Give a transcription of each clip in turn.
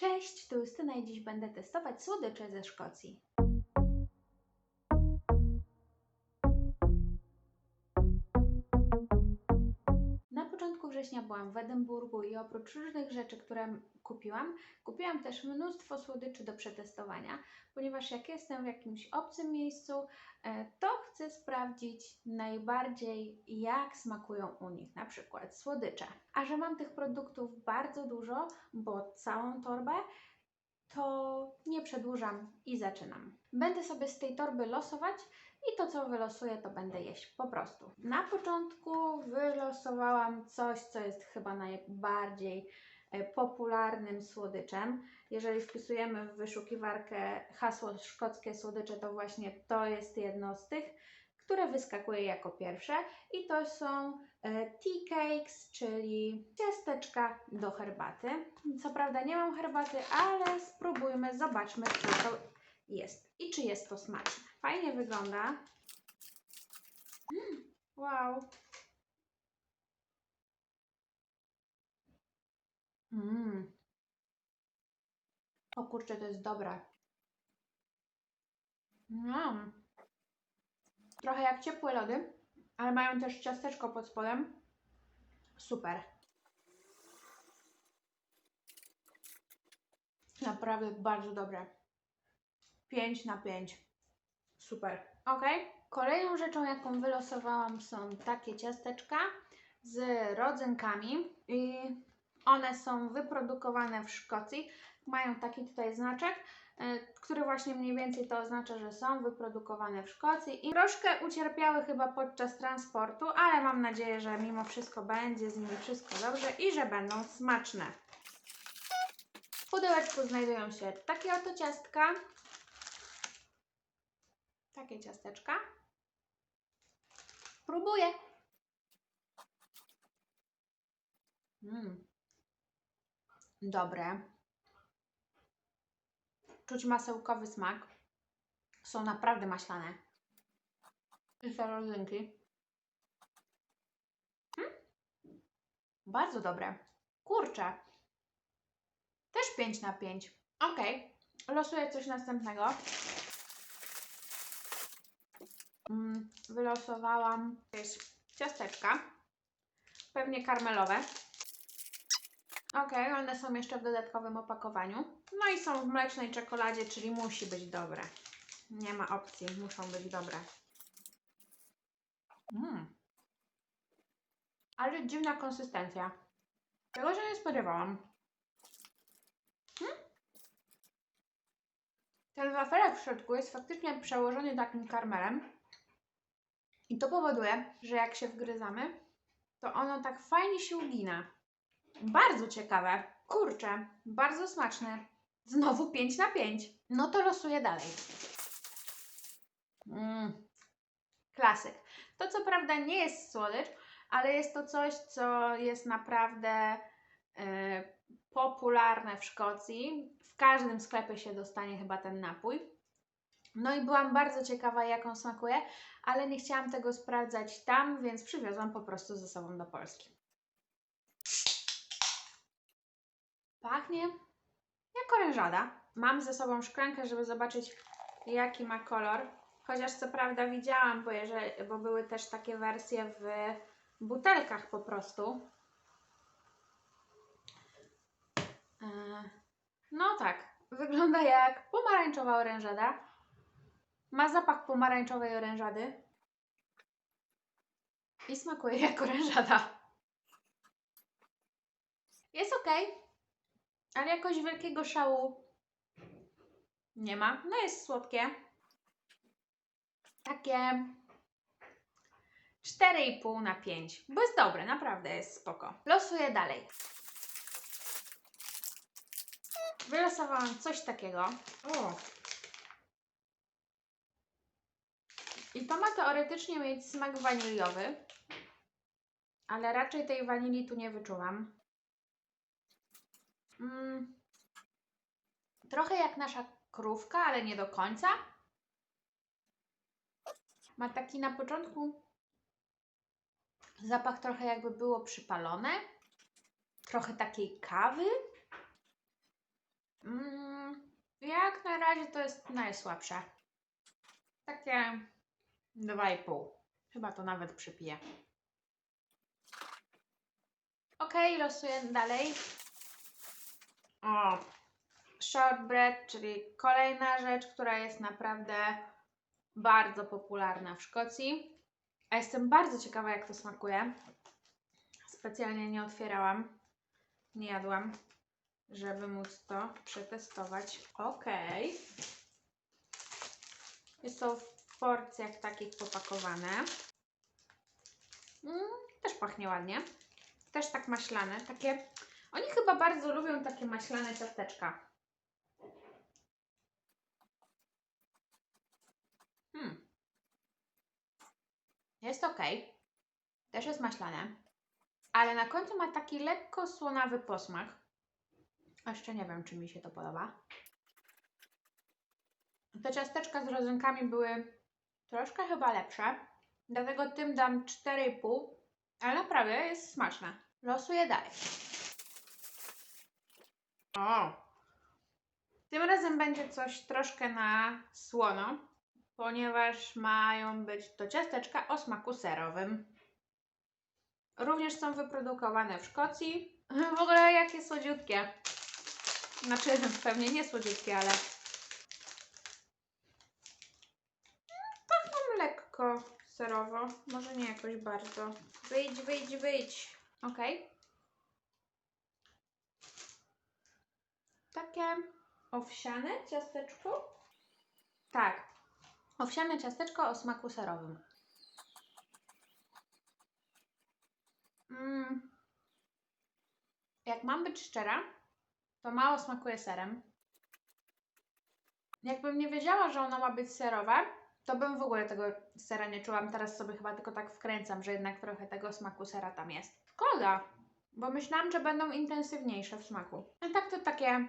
Cześć, tu Justyna i dziś będę testować słodycze ze Szkocji. Na początku września byłam w Edynburgu i oprócz różnych rzeczy, które kupiłam, kupiłam też mnóstwo słodyczy do przetestowania, ponieważ jak jestem w jakimś obcym miejscu, e, to chcę sprawdzić najbardziej, jak smakują u nich na przykład słodycze. A że mam tych produktów bardzo dużo, bo całą torbę, to nie przedłużam i zaczynam. Będę sobie z tej torby losować i to, co wylosuję, to będę jeść po prostu. Na początku wylosowałam coś, co jest chyba najbardziej popularnym słodyczem. Jeżeli wpisujemy w wyszukiwarkę hasło szkockie słodycze, to właśnie to jest jedno z tych, które wyskakuje jako pierwsze i to są e, tea cakes, czyli ciasteczka do herbaty. Co prawda nie mam herbaty, ale spróbujmy, zobaczmy co to jest i czy jest to smaczne. Fajnie wygląda. Mm, Wow. Mm. O kurczę, to jest dobre. Mm. Trochę jak ciepłe lody, ale mają też ciasteczko pod spodem. Super. Naprawdę bardzo dobre. 5 na 5. Super. Ok. Kolejną rzeczą, jaką wylosowałam, są takie ciasteczka z rodzynkami. I one są wyprodukowane w Szkocji. Mają taki tutaj znaczek, e, który właśnie mniej więcej to oznacza, że są wyprodukowane w Szkocji i troszkę ucierpiały chyba podczas transportu, ale mam nadzieję, że mimo wszystko będzie z nimi wszystko dobrze i że będą smaczne. W pudełeczku znajdują się takie oto ciastka. Takie ciasteczka. Próbuję. Mm. Dobre. Czuć masełkowy smak. Są naprawdę maślane. I te rodzynki. Mm. Bardzo dobre. Kurczę. Też 5 na 5. Ok. Losuję coś następnego. Mm, wylosowałam jakieś ciasteczka. Pewnie karmelowe. Ok, one są jeszcze w dodatkowym opakowaniu. No i są w mlecznej czekoladzie, czyli musi być dobre. Nie ma opcji, muszą być dobre. Mm. Ale dziwna konsystencja. Tego się nie spodziewałam. Hmm? Ten wafelek w środku jest faktycznie przełożony takim karmelem. I to powoduje, że jak się wgryzamy, to ono tak fajnie się ugina. Bardzo ciekawe. Kurczę, bardzo smaczne. Znowu 5 na 5. No to losuję dalej. Mm. Klasyk. To co prawda nie jest słodycz, ale jest to coś, co jest naprawdę e, popularne w Szkocji. W każdym sklepie się dostanie chyba ten napój. No i byłam bardzo ciekawa, jak on smakuje, ale nie chciałam tego sprawdzać tam, więc przywiozłam po prostu ze sobą do Polski. Pachnie jak orężada. Mam ze sobą szklankę, żeby zobaczyć, jaki ma kolor. Chociaż co prawda widziałam, bo, jeżeli, bo były też takie wersje w butelkach po prostu. E, No tak, wygląda jak pomarańczowa orężada. Ma zapach pomarańczowej orężady. I smakuje jak orężada. Jest ok, ale jakoś wielkiego szału nie ma. No jest słodkie. Takie 4,5 na 5. Bo jest dobre, naprawdę jest spoko. Losuję dalej. Wylosowałam coś takiego. O. I to ma teoretycznie mieć smak waniliowy, ale raczej tej wanilii tu nie wyczuwam. Mm. Trochę jak nasza krówka, ale nie do końca. Ma taki na początku zapach trochę jakby było przypalone. Trochę takiej kawy. jak na razie to jest najsłabsze. Takie 2,5. Chyba to nawet przypiję. Ok, losuję dalej. O, shortbread, czyli kolejna rzecz, która jest naprawdę bardzo popularna w Szkocji. A jestem bardzo ciekawa, jak to smakuje. Specjalnie nie otwierałam, nie jadłam, żeby móc to przetestować. Ok. Jest to w porcjach takich popakowane. Mm, też pachnie ładnie. Też tak maślane. Takie. Oni chyba bardzo lubią takie maślane ciasteczka. Hmm. Jest ok. Też jest maślane. Ale na końcu ma taki lekko słonawy posmak. Jeszcze nie wiem, czy mi się to podoba. Te ciasteczka z rodzynkami były troszkę chyba lepsze. Dlatego tym dam 4,5. Ale naprawdę jest smaczne. Losuję dalej. O! Tym razem będzie coś troszkę na słono, ponieważ mają być to ciasteczka o smaku serowym. Również są wyprodukowane w Szkocji. W ogóle jakie słodziutkie. Znaczy, pewnie nie słodziutkie, ale lekko serowo. Może nie jakoś bardzo. Wyjdź, wyjdź, wyjdź. Ok. Takie owsiane ciasteczko. Tak. Owsiane ciasteczko o smaku serowym. Mm. Jak mam być szczera, to mało smakuje serem. Jakbym nie wiedziała, że ona ma być serowa, to bym w ogóle tego sera nie czułam. Teraz sobie chyba tylko tak wkręcam, że jednak trochę tego smaku sera tam jest. Szkoda, bo myślałam, że będą intensywniejsze w smaku. A tak to takie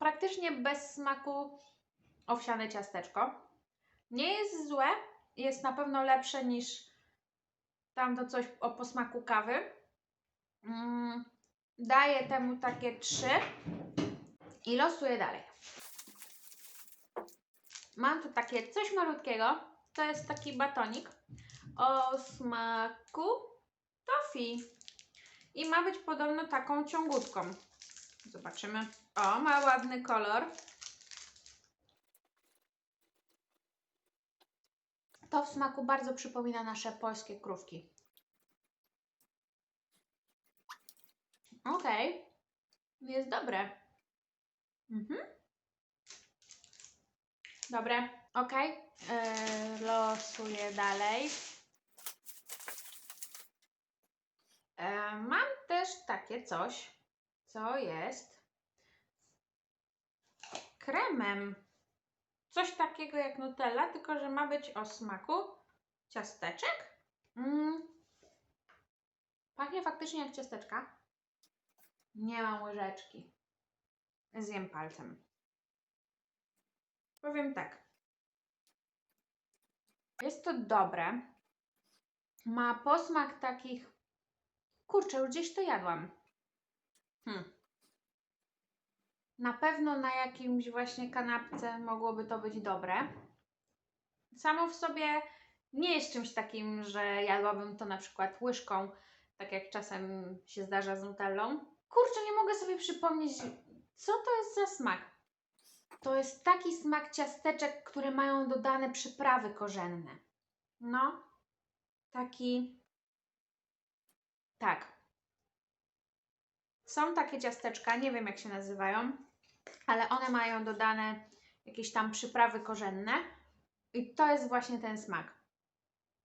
praktycznie bez smaku owsiane ciasteczko. Nie jest złe, jest na pewno lepsze niż tamto coś o posmaku kawy. Mm, daję temu takie 3 i losuję dalej. Mam tu takie coś malutkiego. To jest taki batonik o smaku toffee. I ma być podobno taką ciągutką. Zobaczymy. O, ma ładny kolor. To w smaku bardzo przypomina nasze polskie krówki. Okej. Jest dobre. Mhm. Dobre. Ok. Yy, losuję dalej. E, mam też takie coś, co jest kremem. Coś takiego jak Nutella, tylko że ma być o smaku ciasteczek. Mm. Pachnie faktycznie jak ciasteczka. Nie mam łyżeczki. Zjem palcem. Powiem tak. Jest to dobre. Ma posmak takich. Kurczę, już gdzieś to jadłam. Hmm. Na pewno na jakimś właśnie kanapce mogłoby to być dobre. Samo w sobie nie jest czymś takim, że jadłabym to na przykład łyżką, tak jak czasem się zdarza z nutellą. Kurczę, nie mogę sobie przypomnieć, co to jest za smak. To jest taki smak ciasteczek, które mają dodane przyprawy korzenne. No, taki. Tak. Są takie ciasteczka, nie wiem jak się nazywają, ale one mają dodane jakieś tam przyprawy korzenne i to jest właśnie ten smak.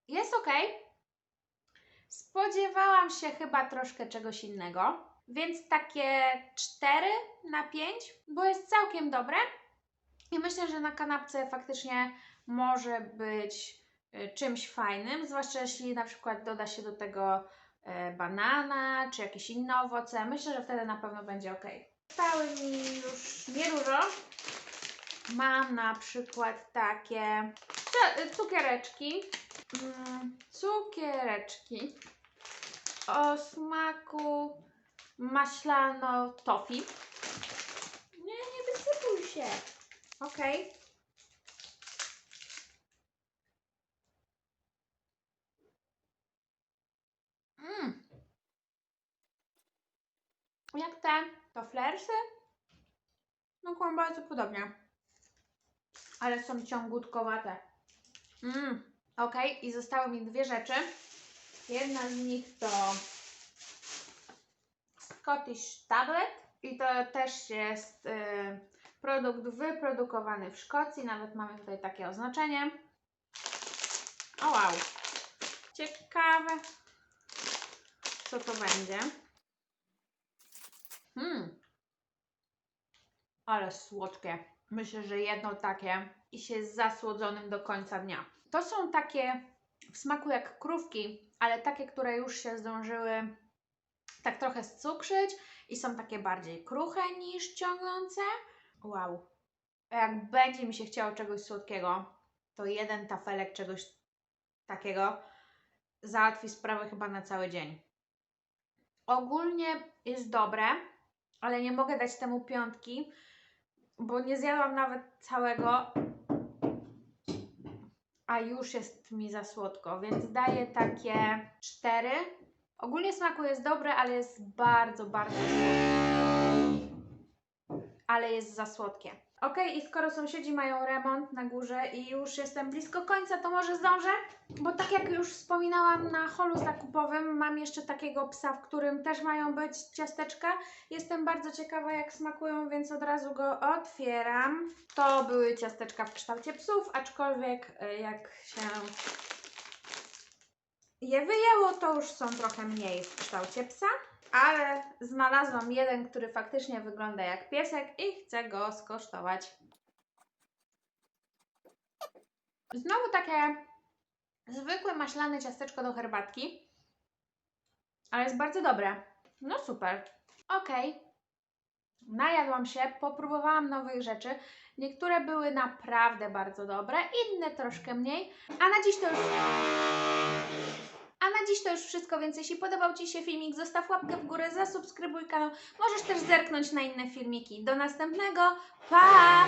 Jest ok. Spodziewałam się chyba troszkę czegoś innego, więc takie 4 na 5, bo jest całkiem dobre. I myślę, że na kanapce faktycznie może być y, czymś fajnym, zwłaszcza jeśli na przykład doda się do tego e, banana czy jakieś inne owoce. Myślę, że wtedy na pewno będzie ok. Stały mi już nie dużo. Mam na przykład takie cukiereczki. Mm, cukiereczki o smaku maślano toffee. Nie, nie wysypuj się. Okej. Mm. Jak te, to flersy? No kłam bardzo podobnie. Ale są ciągutkowate. Mm. Ok, i zostały mi dwie rzeczy. Jedna z nich to Scottish Tablet i to też jest y, produkt wyprodukowany w Szkocji. Nawet mamy tutaj takie oznaczenie. O wow. Ciekawe, co to będzie. Hmm. Ale słodkie. Myślę, że jedno takie i się zasłodzonym do końca dnia. To są takie w smaku jak krówki, ale takie, które już się zdążyły tak trochę scukrzyć i są takie bardziej kruche niż ciągnące. Wow. Jak będzie mi się chciało czegoś słodkiego, to jeden tafelek czegoś takiego załatwi sprawę chyba na cały dzień. Ogólnie jest dobre, ale nie mogę dać temu piątki, bo nie zjadłam nawet całego, a już jest mi za słodko, więc daję takie cztery. Ogólnie smaku jest dobre, ale jest bardzo, bardzo słodkie. Ale jest za słodkie. Ok, i skoro sąsiedzi mają remont na górze i już jestem blisko końca, to może zdążę? Bo tak jak już wspominałam na holu zakupowym, mam jeszcze takiego psa, w którym też mają być ciasteczka. Jestem bardzo ciekawa, jak smakują, więc od razu go otwieram. To były ciasteczka w kształcie psów, aczkolwiek y, jak się je wyjęło, to już są trochę mniej w kształcie psa. Ale znalazłam jeden, który faktycznie wygląda jak piesek i chcę go skosztować. Znowu takie zwykłe maślane ciasteczko do herbatki, ale jest bardzo dobre. No super. Okej. Najadłam się, popróbowałam nowych rzeczy. Niektóre były naprawdę bardzo dobre, inne troszkę mniej. A na dziś to już. A na dziś to już wszystko, więc jeśli podobał Ci się filmik, zostaw łapkę w górę, zasubskrybuj kanał. Możesz też zerknąć na inne filmiki. Do następnego. Pa!